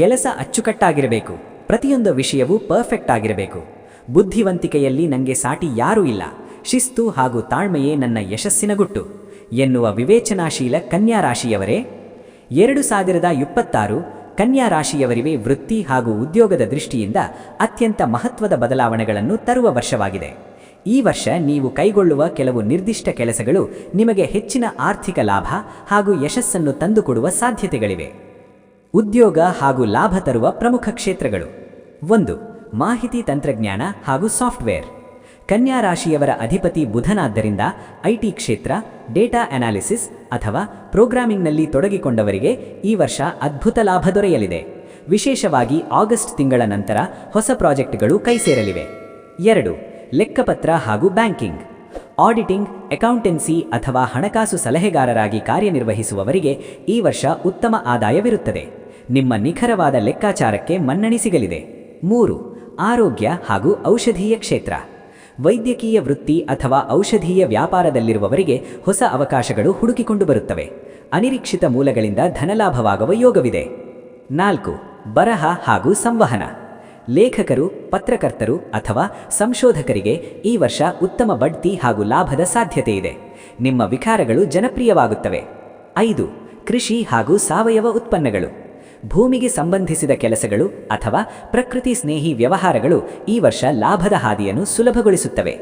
ಕೆಲಸ ಅಚ್ಚುಕಟ್ಟಾಗಿರಬೇಕು. ಪ್ರತಿಯೊಂದು ವಿಷಯವೂ ಪರ್ಫೆಕ್ಟ್ ಆಗಿರಬೇಕು. ಬುದ್ಧಿವಂತಿಕೆಯಲ್ಲಿ ನನಗೆ ಸಾಟಿ ಯಾರೂ ಇಲ್ಲ. ಶಿಸ್ತು ಹಾಗೂ ತಾಳ್ಮೆಯೇ ನನ್ನ ಯಶಸ್ಸಿನ ಗುಟ್ಟು. ಎನ್ನುವ ವಿವೇಚನಾಶೀಲ ಕನ್ಯಾ ರಾಶಿಯವರೇ ಎರಡು ಸಾವಿರದ ಇಪ್ಪತ್ತಾರು ಕನ್ಯಾ ರಾಶಿಯವರಿವೆ ವೃತ್ತಿ ಹಾಗೂ ಉದ್ಯೋಗದ ದೃಷ್ಟಿಯಿಂದ ಅತ್ಯಂತ ಮಹತ್ವದ ಬದಲಾವಣೆಗಳನ್ನು ತರುವ ವರ್ಷವಾಗಿದೆ. ಈ ವರ್ಷ ನೀವು ಕೈಗೊಳ್ಳುವ ಕೆಲವು ನಿರ್ದಿಷ್ಟ ಕೆಲಸಗಳು ನಿಮಗೆ ಹೆಚ್ಚಿನ ಆರ್ಥಿಕ ಲಾಭ ಹಾಗೂ ಯಶಸ್ಸನ್ನು ತಂದುಕೊಡುವ ಸಾಧ್ಯತೆಗಳಿವೆ. ಉದ್ಯೋಗ ಹಾಗೂ ಲಾಭ ತರುವ ಪ್ರಮುಖ ಕ್ಷೇತ್ರಗಳು. ಒಂದು, ಮಾಹಿತಿ ತಂತ್ರಜ್ಞಾನ ಹಾಗೂ ಸಾಫ್ಟ್ವೇರ್. ಕನ್ಯಾ ರಾಶಿಯವರ ಅಧಿಪತಿ ಬುಧನಾದ್ದರಿಂದ ಐಟಿ ಕ್ಷೇತ್ರ, ಡೇಟಾ ಅನಾಲಿಸಿಸ್ ಅಥವಾ ಪ್ರೋಗ್ರಾಮಿಂಗ್ನಲ್ಲಿ ತೊಡಗಿಕೊಂಡವರಿಗೆ ಈ ವರ್ಷ ಅದ್ಭುತ ಲಾಭ ದೊರೆಯಲಿದೆ. ವಿಶೇಷವಾಗಿ ಆಗಸ್ಟ್ ತಿಂಗಳ ನಂತರ ಹೊಸ ಪ್ರಾಜೆಕ್ಟ್ಗಳು ಕೈಸೇರಲಿವೆ. ಎರಡು, ಲೆಕ್ಕಪತ್ರ ಹಾಗೂ ಬ್ಯಾಂಕಿಂಗ್. ಆಡಿಟಿಂಗ್, ಅಕೌಂಟೆನ್ಸಿ ಅಥವಾ ಹಣಕಾಸು ಸಲಹೆಗಾರರಾಗಿ ಕಾರ್ಯನಿರ್ವಹಿಸುವವರಿಗೆ ಈ ವರ್ಷ ಉತ್ತಮ ಆದಾಯವಿರುತ್ತದೆ. ನಿಮ್ಮ ನಿಖರವಾದ ಲೆಕ್ಕಾಚಾರಕ್ಕೆ ಮನ್ನಣೆ ಸಿಗಲಿದೆ. ಮೂರು, ಆರೋಗ್ಯ ಹಾಗೂ ಔಷಧೀಯ ಕ್ಷೇತ್ರ. ವೈದ್ಯಕೀಯ ವೃತ್ತಿ ಅಥವಾ ಔಷಧೀಯ ವ್ಯಾಪಾರದಲ್ಲಿರುವವರಿಗೆ ಹೊಸ ಅವಕಾಶಗಳು ಹುಡುಕಿಕೊಂಡು ಬರುತ್ತವೆ. ಅನಿರೀಕ್ಷಿತ ಮೂಲಗಳಿಂದ ಧನಲಾಭವಾಗುವ ಯೋಗವಿದೆ. ನಾಲ್ಕು, ಬರಹ ಹಾಗೂ ಸಂವಹನ. ಲೇಖಕರು, ಪತ್ರಕರ್ತರು ಅಥವಾ ಸಂಶೋಧಕರಿಗೆ ಈ ವರ್ಷ ಉತ್ತಮ ಬಡ್ತಿ ಹಾಗೂ ಲಾಭದ ಸಾಧ್ಯತೆ ಇದೆ. ನಿಮ್ಮ ವಿಕಾರಗಳು ಜನಪ್ರಿಯವಾಗುತ್ತವೆ. ಐದು, ಕೃಷಿ ಹಾಗೂ ಸಾವಯವ ಉತ್ಪನ್ನಗಳು. ಭೂಮಿಗೆ ಸಂಬಂಧಿಸಿದ ಕೆಲಸಗಳು ಅಥವಾ ಪ್ರಕೃತಿ ಸ್ನೇಹಿ ವ್ಯವಹಾರಗಳು ಈ ವರ್ಷ ಲಾಭದ ಹಾದಿಯನ್ನು ಸುಲಭಗೊಳಿಸುತ್ತವೆ.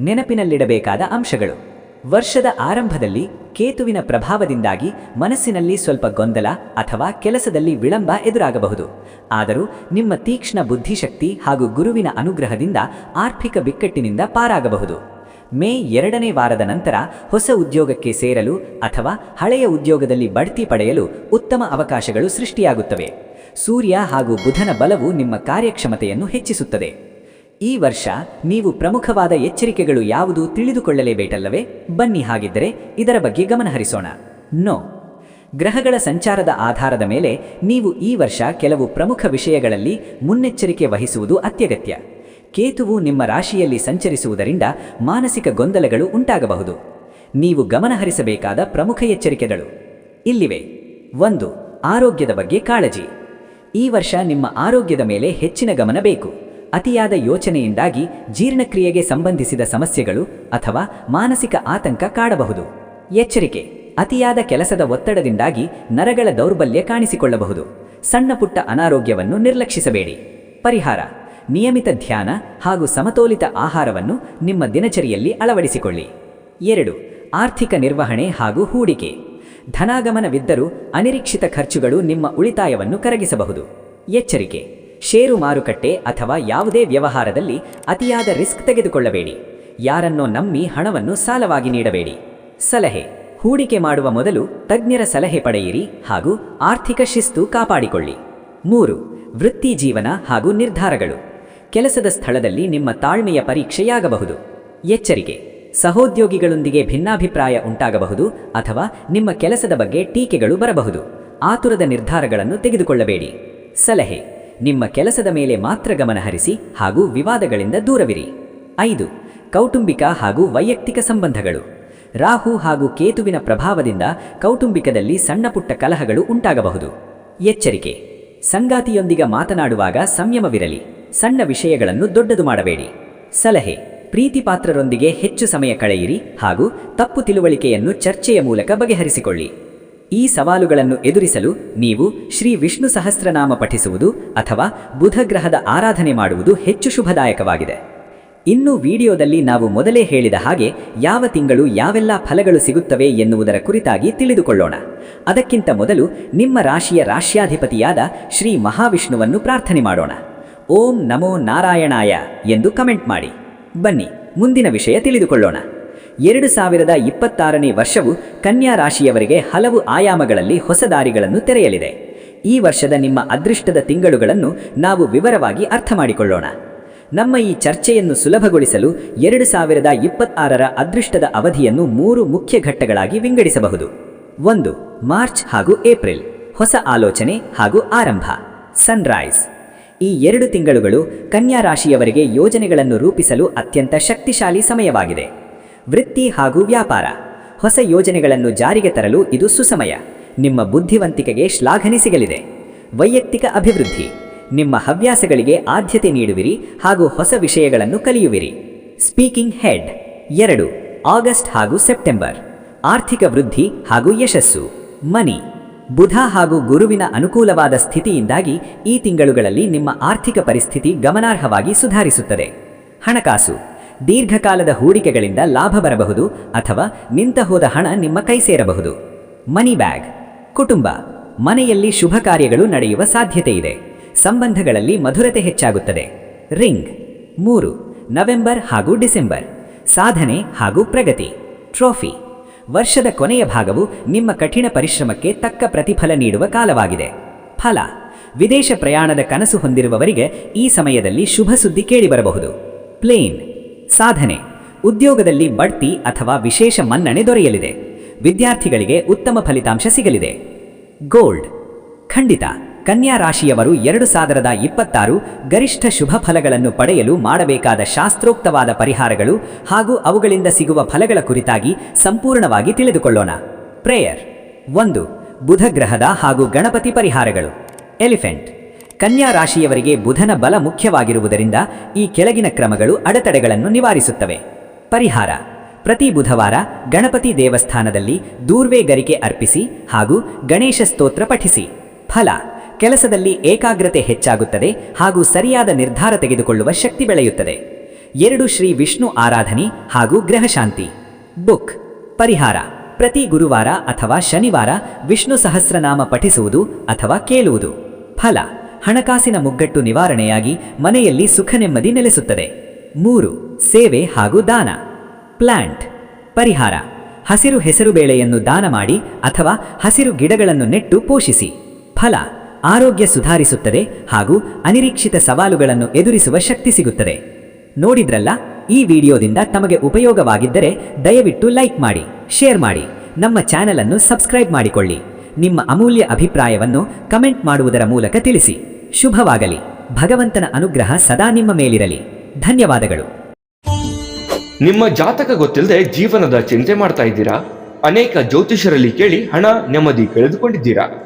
ನೆನಪಿನಲ್ಲಿಡಬೇಕಾದ ಅಂಶಗಳು. ವರ್ಷದ ಆರಂಭದಲ್ಲಿ ಕೇತುವಿನ ಪ್ರಭಾವದಿಂದಾಗಿ ಮನಸ್ಸಿನಲ್ಲಿ ಸ್ವಲ್ಪ ಗೊಂದಲ ಅಥವಾ ಕೆಲಸದಲ್ಲಿ ವಿಳಂಬ ಎದುರಾಗಬಹುದು. ಆದರೂ ನಿಮ್ಮ ತೀಕ್ಷ್ಣ ಬುದ್ಧಿಶಕ್ತಿ ಹಾಗೂ ಗುರುವಿನ ಅನುಗ್ರಹದಿಂದ ಆರ್ಥಿಕ ಬಿಕ್ಕಟ್ಟಿನಿಂದ ಪಾರಾಗಬಹುದು. ಮೇ ಎರಡನೇ ವಾರದ ನಂತರ ಹೊಸ ಉದ್ಯೋಗಕ್ಕೆ ಸೇರಲು ಅಥವಾ ಹಳೆಯ ಉದ್ಯೋಗದಲ್ಲಿ ಬಡ್ತಿ ಪಡೆಯಲು ಉತ್ತಮ ಅವಕಾಶಗಳು ಸೃಷ್ಟಿಯಾಗುತ್ತವೆ. ಸೂರ್ಯ ಹಾಗೂ ಬುಧನ ಬಲವು ನಿಮ್ಮ ಕಾರ್ಯಕ್ಷಮತೆಯನ್ನು ಹೆಚ್ಚಿಸುತ್ತದೆ. ಈ ವರ್ಷ ನೀವು ಪ್ರಮುಖವಾದ ಎಚ್ಚರಿಕೆಗಳು ಯಾವುದು ತಿಳಿದುಕೊಳ್ಳಲೇಬೇಕಲ್ಲವೇ? ಬನ್ನಿ ಹಾಗಿದ್ದರೆ ಇದರ ಬಗ್ಗೆ ಗಮನಹರಿಸೋಣ. ನೋ. ಗ್ರಹಗಳ ಸಂಚಾರದ ಆಧಾರದ ಮೇಲೆ ನೀವು ಈ ವರ್ಷ ಕೆಲವು ಪ್ರಮುಖ ವಿಷಯಗಳಲ್ಲಿ ಮುನ್ನೆಚ್ಚರಿಕೆ ವಹಿಸುವುದು ಅತ್ಯಗತ್ಯ. ಕೇತುವು ನಿಮ್ಮ ರಾಶಿಯಲ್ಲಿ ಸಂಚರಿಸುವುದರಿಂದ ಮಾನಸಿಕ ಗೊಂದಲಗಳು ಉಂಟಾಗಬಹುದು. ನೀವು ಗಮನಹರಿಸಬೇಕಾದ ಪ್ರಮುಖ ಎಚ್ಚರಿಕೆಗಳು. ಇಲ್ಲಿವೆ. ಒಂದು, ಆರೋಗ್ಯದ ಬಗ್ಗೆ ಕಾಳಜಿ. ಈ ವರ್ಷ ನಿಮ್ಮ ಆರೋಗ್ಯದ ಮೇಲೆ ಹೆಚ್ಚಿನ ಗಮನ ಬೇಕು. ಅತಿಯಾದ ಯೋಚನೆಯಿಂದಾಗಿ ಜೀರ್ಣಕ್ರಿಯೆಗೆ ಸಂಬಂಧಿಸಿದ ಸಮಸ್ಯೆಗಳು ಅಥವಾ ಮಾನಸಿಕ ಆತಂಕ ಕಾಡಬಹುದು. ಎಚ್ಚರಿಕೆ, ಅತಿಯಾದ ಕೆಲಸದ ಒತ್ತಡದಿಂದಾಗಿ ನರಗಳ ದೌರ್ಬಲ್ಯ ಕಾಣಿಸಿಕೊಳ್ಳಬಹುದು. ಸಣ್ಣ ಪುಟ್ಟ ಅನಾರೋಗ್ಯವನ್ನು ನಿರ್ಲಕ್ಷಿಸಬೇಡಿ. ಪರಿಹಾರ ನಿಯಮಿತ ಧ್ಯಾನ ಹಾಗೂ ಸಮತೋಲಿತ ಆಹಾರವನ್ನು ನಿಮ್ಮ ದಿನಚರಿಯಲ್ಲಿ ಅಳವಡಿಸಿಕೊಳ್ಳಿ. ಎರಡು, ಆರ್ಥಿಕ ನಿರ್ವಹಣೆ ಹಾಗೂ ಹೂಡಿಕೆ. ಧನಾಗಮನವಿದ್ದರೂ ಅನಿರೀಕ್ಷಿತ ಖರ್ಚುಗಳು ನಿಮ್ಮ ಉಳಿತಾಯವನ್ನು ಕರಗಿಸಬಹುದು. ಎಚ್ಚರಿಕೆ, ಷೇರು ಮಾರುಕಟ್ಟೆ ಅಥವಾ ಯಾವುದೇ ವ್ಯವಹಾರದಲ್ಲಿ ಅತಿಯಾದ ರಿಸ್ಕ್ ತೆಗೆದುಕೊಳ್ಳಬೇಡಿ. ಯಾರನ್ನೋ ನಂಬಿ ಹಣವನ್ನು ಸಾಲವಾಗಿ ನೀಡಬೇಡಿ. ಸಲಹೆ, ಹೂಡಿಕೆ ಮಾಡುವ ಮೊದಲು ತಜ್ಞರ ಸಲಹೆ ಪಡೆಯಿರಿ ಹಾಗೂ ಆರ್ಥಿಕ ಶಿಸ್ತು ಕಾಪಾಡಿಕೊಳ್ಳಿ. ಮೂರು, ವೃತ್ತಿ ಜೀವನ ಹಾಗೂ ನಿರ್ಧಾರಗಳು. ಕೆಲಸದ ಸ್ಥಳದಲ್ಲಿ ನಿಮ್ಮ ತಾಳ್ಮೆಯ ಪರೀಕ್ಷೆಯಾಗಬಹುದು. ಎಚ್ಚರಿಕೆ. ಸಹೋದ್ಯೋಗಿಗಳೊಂದಿಗೆ ಭಿನ್ನಾಭಿಪ್ರಾಯ ಉಂಟಾಗಬಹುದು ಅಥವಾ ನಿಮ್ಮ ಕೆಲಸದ ಬಗ್ಗೆ ಟೀಕೆಗಳು ಬರಬಹುದು. ಆತುರದ ನಿರ್ಧಾರಗಳನ್ನು ತೆಗೆದುಕೊಳ್ಳಬೇಡಿ. ಸಲಹೆ. ನಿಮ್ಮ ಕೆಲಸದ ಮೇಲೆ ಮಾತ್ರ ಗಮನಹರಿಸಿ ಹಾಗೂ ವಿವಾದಗಳಿಂದ ದೂರವಿರಿ. ಐದು. ಕೌಟುಂಬಿಕ ಹಾಗೂ ವೈಯಕ್ತಿಕ ಸಂಬಂಧಗಳು. ರಾಹು ಹಾಗೂ ಕೇತುವಿನ ಪ್ರಭಾವದಿಂದ ಕೌಟುಂಬಿಕದಲ್ಲಿ ಸಣ್ಣಪುಟ್ಟ ಕಲಹಗಳು ಉಂಟಾಗಬಹುದು. ಎಚ್ಚರಿಕೆ. ಸಂಗಾತಿಯೊಂದಿಗೆ ಮಾತನಾಡುವಾಗ ಸಂಯಮವಿರಲಿ. ಸಣ್ಣ ವಿಷಯಗಳನ್ನು ದೊಡ್ಡದು ಮಾಡಬೇಡಿ. ಸಲಹೆ. ಪ್ರೀತಿಪಾತ್ರರೊಂದಿಗೆ ಹೆಚ್ಚು ಸಮಯ ಕಳೆಯಿರಿ ಹಾಗೂ ತಪ್ಪು ತಿಳುವಳಿಕೆಯನ್ನು ಚರ್ಚೆಯ ಮೂಲಕ ಬಗೆಹರಿಸಿಕೊಳ್ಳಿ. ಈ ಸವಾಲುಗಳನ್ನು ಎದುರಿಸಲು ನೀವು ಶ್ರೀ ವಿಷ್ಣು ಸಹಸ್ರನಾಮ ಪಠಿಸುವುದು ಅಥವಾ ಬುಧಗ್ರಹದ ಆರಾಧನೆ ಮಾಡುವುದು ಹೆಚ್ಚು ಶುಭದಾಯಕವಾಗಿದೆ. ಇನ್ನು ವಿಡಿಯೋದಲ್ಲಿ ನಾವು ಮೊದಲೇ ಹೇಳಿದ ಹಾಗೆ ಯಾವ ತಿಂಗಳು ಯಾವೆಲ್ಲ ಫಲಗಳು ಸಿಗುತ್ತವೆ ಎನ್ನುವುದರ ಕುರಿತಾಗಿ ತಿಳಿದುಕೊಳ್ಳೋಣ. ಅದಕ್ಕಿಂತ ಮೊದಲು ನಿಮ್ಮ ರಾಶಿಯ ರಾಶ್ಯಾಧಿಪತಿಯಾದ ಶ್ರೀ ಮಹಾವಿಷ್ಣುವನ್ನು ಪ್ರಾರ್ಥನೆ ಮಾಡೋಣ. ಓಂ ನಮೋ ನಾರಾಯಣಾಯ ಎಂದು ಕಮೆಂಟ್ ಮಾಡಿ. ಬನ್ನಿ, ಮುಂದಿನ ವಿಷಯ ತಿಳಿದುಕೊಳ್ಳೋಣ. ಎರಡು ಸಾವಿರದ ಇಪ್ಪತ್ತಾರನೇ ವರ್ಷವು ಕನ್ಯಾ ರಾಶಿಯವರಿಗೆ ಹಲವು ಆಯಾಮಗಳಲ್ಲಿ ಹೊಸ ದಾರಿಗಳನ್ನು ತೆರೆಯಲಿದೆ. ಈ ವರ್ಷದ ನಿಮ್ಮ ಅದೃಷ್ಟದ ತಿಂಗಳುಗಳನ್ನು ನಾವು ವಿವರವಾಗಿ ಅರ್ಥ ಮಾಡಿಕೊಳ್ಳೋಣ. ನಮ್ಮ ಈ ಚರ್ಚೆಯನ್ನು ಸುಲಭಗೊಳಿಸಲು ಎರಡು ಸಾವಿರದ ಇಪ್ಪತ್ತಾರರ ಅದೃಷ್ಟದ ಅವಧಿಯನ್ನು ಮೂರು ಮುಖ್ಯ ಘಟ್ಟಗಳಾಗಿ ವಿಂಗಡಿಸಬಹುದು. ಒಂದು, ಮಾರ್ಚ್ ಹಾಗೂ ಏಪ್ರಿಲ್, ಹೊಸ ಆಲೋಚನೆ ಹಾಗೂ ಆರಂಭ, ಸನ್ರೈಸ್. ಈ ಎರಡು ತಿಂಗಳುಗಳು ಕನ್ಯಾ ರಾಶಿಯವರಿಗೆ ಯೋಜನೆಗಳನ್ನು ರೂಪಿಸಲು ಅತ್ಯಂತ ಶಕ್ತಿಶಾಲಿ ಸಮಯವಾಗಿದೆ. ವೃತ್ತಿ ಹಾಗೂ ವ್ಯಾಪಾರ. ಹೊಸ ಯೋಜನೆಗಳನ್ನು ಜಾರಿಗೆ ತರಲು ಇದು ಸುಸಮಯ. ನಿಮ್ಮ ಬುದ್ಧಿವಂತಿಕೆಗೆ ಶ್ಲಾಘನೆ ಸಿಗಲಿದೆ. ವೈಯಕ್ತಿಕ ಅಭಿವೃದ್ಧಿ. ನಿಮ್ಮ ಹವ್ಯಾಸಗಳಿಗೆ ಆದ್ಯತೆ ನೀಡುವಿರಿ ಹಾಗೂ ಹೊಸ ವಿಷಯಗಳನ್ನು ಕಲಿಯುವಿರಿ. Speaking head. ಎರಡು. ಆಗಸ್ಟ್ ಹಾಗೂ ಸೆಪ್ಟೆಂಬರ್. ಆರ್ಥಿಕ ವೃದ್ಧಿ ಹಾಗೂ ಯಶಸ್ಸು. ಮನಿ. ಬುಧ ಹಾಗೂ ಗುರುವಿನ ಅನುಕೂಲವಾದ ಸ್ಥಿತಿಯಿಂದಾಗಿ ಈ ತಿಂಗಳುಗಳಲ್ಲಿ ನಿಮ್ಮ ಆರ್ಥಿಕ ಪರಿಸ್ಥಿತಿ ಗಮನಾರ್ಹವಾಗಿ ಸುಧಾರಿಸುತ್ತದೆ. ಹಣಕಾಸು. ದೀರ್ಘಕಾಲದ ಹೂಡಿಕೆಗಳಿಂದ ಲಾಭ ಬರಬಹುದು ಅಥವಾ ನಿಂತ ಹೋದ ಹಣ ನಿಮ್ಮ ಕೈ ಸೇರಬಹುದು. Money bag. ಕುಟುಂಬ. ಮನೆಯಲ್ಲಿ ಶುಭ ಕಾರ್ಯಗಳು ನಡೆಯುವ ಸಾಧ್ಯತೆ ಇದೆ. ಸಂಬಂಧಗಳಲ್ಲಿ ಮಧುರತೆ ಹೆಚ್ಚಾಗುತ್ತದೆ. ರಿಂಗ್. ಮೂರು. ನವೆಂಬರ್ ಹಾಗೂ ಡಿಸೆಂಬರ್. ಸಾಧನೆ ಹಾಗೂ ಪ್ರಗತಿ. ಟ್ರೋಫಿ. ವರ್ಷದ ಕೊನೆಯ ಭಾಗವು ನಿಮ್ಮ ಕಠಿಣ ಪರಿಶ್ರಮಕ್ಕೆ ತಕ್ಕ ಪ್ರತಿಫಲ ನೀಡುವ ಕಾಲವಾಗಿದೆ. ಫಲ. ವಿದೇಶ ಪ್ರಯಾಣದ ಕನಸು ಹೊಂದಿರುವವರಿಗೆ ಈ ಸಮಯದಲ್ಲಿ ಶುಭ ಸುದ್ದಿ ಕೇಳಿಬರಬಹುದು ಪ್ಲೇನ್. ಸಾಧನೆ. ಉದ್ಯೋಗದಲ್ಲಿ ಬಡ್ತಿ ಅಥವಾ ವಿಶೇಷ ಮನ್ನಣೆ ದೊರೆಯಲಿದೆ. ವಿದ್ಯಾರ್ಥಿಗಳಿಗೆ ಉತ್ತಮ ಫಲಿತಾಂಶ ಸಿಗಲಿದೆ. ಗೋಲ್ಡ್. ಖಂಡಿತ. ಕನ್ಯಾ ರಾಶಿಯವರು ಎರಡು ಸಾವಿರದ ಇಪ್ಪತ್ತಾರು ಗರಿಷ್ಠ ಶುಭ ಫಲಗಳನ್ನು ಪಡೆಯಲು ಮಾಡಬೇಕಾದ ಶಾಸ್ತ್ರೋಕ್ತವಾದ ಪರಿಹಾರಗಳು ಹಾಗೂ ಅವುಗಳಿಂದ ಸಿಗುವ ಫಲಗಳ ಕುರಿತಾಗಿ ಸಂಪೂರ್ಣವಾಗಿ ತಿಳಿದುಕೊಳ್ಳೋಣ. ಪ್ರೇಯರ್. ಒಂದು ಬುಧ ಗ್ರಹದ ಹಾಗೂ ಗಣಪತಿ ಪರಿಹಾರಗಳು. ಎಲಿಫೆಂಟ್. ಕನ್ಯಾ ರಾಶಿಯವರಿಗೆ ಬುಧನ ಬಲ ಮುಖ್ಯವಾಗಿರುವುದರಿಂದ ಈ ಕೆಳಗಿನ ಕ್ರಮಗಳು ಅಡೆತಡೆಗಳನ್ನು ನಿವಾರಿಸುತ್ತವೆ. ಪರಿಹಾರ. ಪ್ರತಿ ಬುಧವಾರ ಗಣಪತಿ ದೇವಸ್ಥಾನದಲ್ಲಿ ದೂರ್ವೆ ಗರಿಕೆ ಅರ್ಪಿಸಿ ಹಾಗೂ ಗಣೇಶ ಸ್ತೋತ್ರ ಪಠಿಸಿ. ಫಲ. ಕೆಲಸದಲ್ಲಿ ಏಕಾಗ್ರತೆ ಹೆಚ್ಚಾಗುತ್ತದೆ ಹಾಗೂ ಸರಿಯಾದ ನಿರ್ಧಾರ ತೆಗೆದುಕೊಳ್ಳುವ ಶಕ್ತಿ ಬೆಳೆಯುತ್ತದೆ. ಎರಡು ಶ್ರೀ ವಿಷ್ಣು ಆರಾಧನೆ ಹಾಗೂ ಗ್ರಹಶಾಂತಿ. ಬುಕ್. ಪರಿಹಾರ. ಪ್ರತಿ ಗುರುವಾರ ಅಥವಾ ಶನಿವಾರ ವಿಷ್ಣು ಸಹಸ್ರನಾಮ ಪಠಿಸುವುದು ಅಥವಾ ಕೇಳುವುದು. ಫಲ. ಹಣಕಾಸಿನ ಮುಗ್ಗಟ್ಟು ನಿವಾರಣೆಯಾಗಿ ಮನೆಯಲ್ಲಿ ಸುಖ ನೆಮ್ಮದಿ ನೆಲೆಸುತ್ತದೆ. ಮೂರು. ಸೇವೆ ಹಾಗೂ ದಾನ. ಪ್ಲಾಂಟ್. ಪರಿಹಾರ. ಹಸಿರು ಹೆಸರುಬೇಳೆಯನ್ನು ದಾನ ಮಾಡಿ ಅಥವಾ ಹಸಿರು ಗಿಡಗಳನ್ನು ನೆಟ್ಟು ಪೋಷಿಸಿ. ಫಲ. ಆರೋಗ್ಯ ಸುಧಾರಿಸುತ್ತದೆ ಹಾಗೂ ಅನಿರೀಕ್ಷಿತ ಸವಾಲುಗಳನ್ನು ಎದುರಿಸುವ ಶಕ್ತಿ ಸಿಗುತ್ತದೆ. ನೋಡಿದ್ರಲ್ಲ? ಈ ವಿಡಿಯೋದಿಂದ ತಮಗೆ ಉಪಯೋಗವಾಗಿದ್ದರೆ ದಯವಿಟ್ಟು ಲೈಕ್ ಮಾಡಿ, ಶೇರ್ ಮಾಡಿ, ನಮ್ಮ ಚಾನೆಲ್ ಅನ್ನು ಸಬ್ಸ್ಕ್ರೈಬ್ ಮಾಡಿಕೊಳ್ಳಿ. ನಿಮ್ಮ ಅಮೂಲ್ಯ ಅಭಿಪ್ರಾಯವನ್ನು ಕಮೆಂಟ್ ಮಾಡುವುದರ ಮೂಲಕ ತಿಳಿಸಿ. ಶುಭವಾಗಲಿ. ಭಗವಂತನ ಅನುಗ್ರಹ ಸದಾ ನಿಮ್ಮ ಮೇಲಿರಲಿ. ಧನ್ಯವಾದಗಳು. ನಿಮ್ಮ ಜಾತಕ ಗೊತ್ತಿಲ್ಲದೆ ಜೀವನದ ಚಿಂತೆ ಮಾಡ್ತಾ ಇದ್ದೀರಾ? ಅನೇಕ ಜ್ಯೋತಿಷರಲ್ಲಿ ಕೇಳಿ ಹಣ ನೆಮ್ಮದಿ ಕಳೆದುಕೊಂಡಿದ್ದೀರಾ?